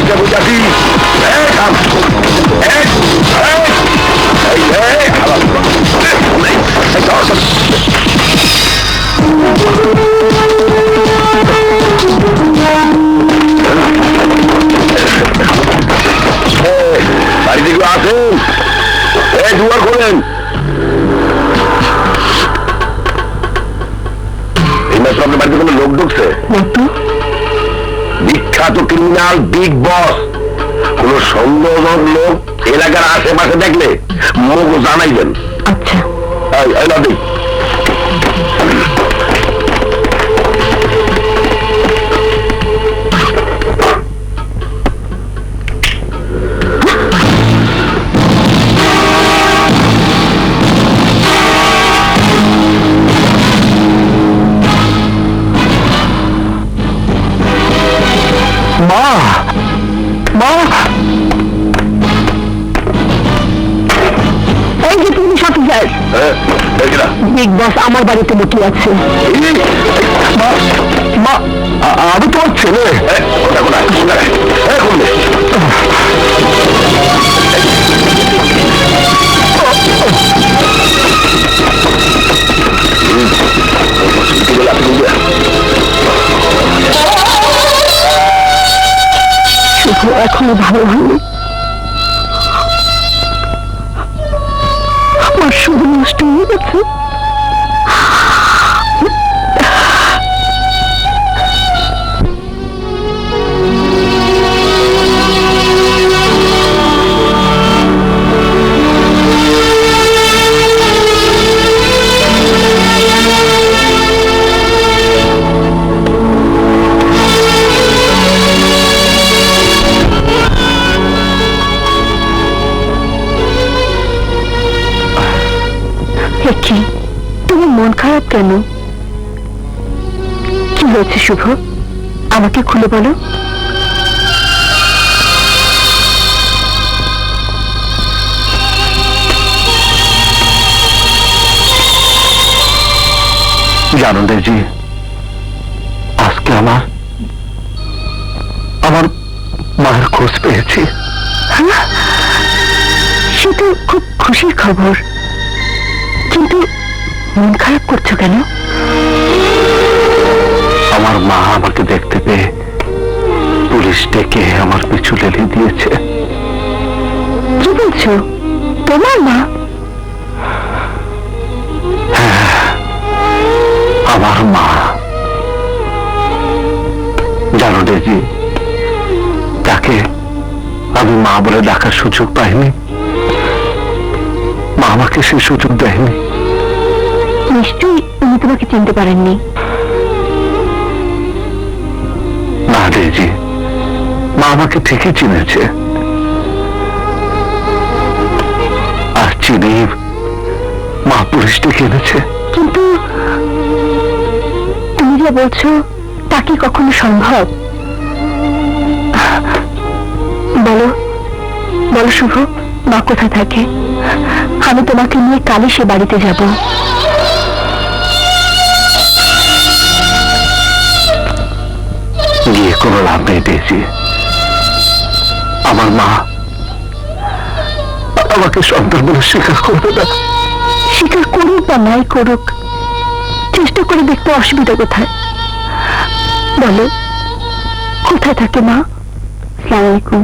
ধর। এই, বাড়িতে কেউ আছেন এই দুয়ার খোলেন। এই মাত্র আপনার বাড়িতে কোনো লোক ঢুকছে? বিখ্যাত ক্রিমিনাল বিগ বস কোন সন্দেহজনক লোক এলাকার আশেপাশে দেখলে মুখ জানাইবেন। আচ্ছা। এই, মা মা। এই যে তুমি সাথে যাই হ্যাঁ, বিগ বস আমার বাড়িতে লুকিয়ে আছে। মা আমি তোমার ছেলে। এই, শুধু এখনও ভালো হয়নি। আমার শুধু নষ্ট হয়ে গেছে মন খারাপ কেন? কি হয়েছে শুভ? আমাকে খুলে বলো। জানো জি আজকে আমার আমার মায়ের খোঁজ পেয়েছি। হ্যাঁ? সে তো খুব খুশির খবর। কিন্তু মন খারাপ করছ কেন? আমার মা আমাকে দেখতে পেয়ে পুলিশ ডেকে আমার পিছু লেলি দিয়েছে। কি বলছো? তোমার মা? আমার মা। জানো জি তাকে আমি মা বলে ডাকার সুযোগ পাইনি। মা আমাকে সে সুযোগ দেয়নি। নিশ্চয়ই উনি তোমাকে চিনতে পারেননি। না জি মা আমাকে ঠিকই চিনেছে। আর চিনি মা পুলিশ ডেকে এনেছে কিন্তু তুমি যে বলছো তা কি কখনো সম্ভব? বলো বলো শুভ মা কোথায় থাকে? আমি তোমাকে নিয়ে কালই সে বাড়িতে যাব। কোনো লাভ নেই দেখছি আমার মা আমাকে সন্তান বলে স্বীকার করবে না। স্বীকার করুক বা নাই করুক, চেষ্টা করে দেখতে অসুবিধা কোথায়? বলো, কোথায় থাকে মা? সালামালাইকুম।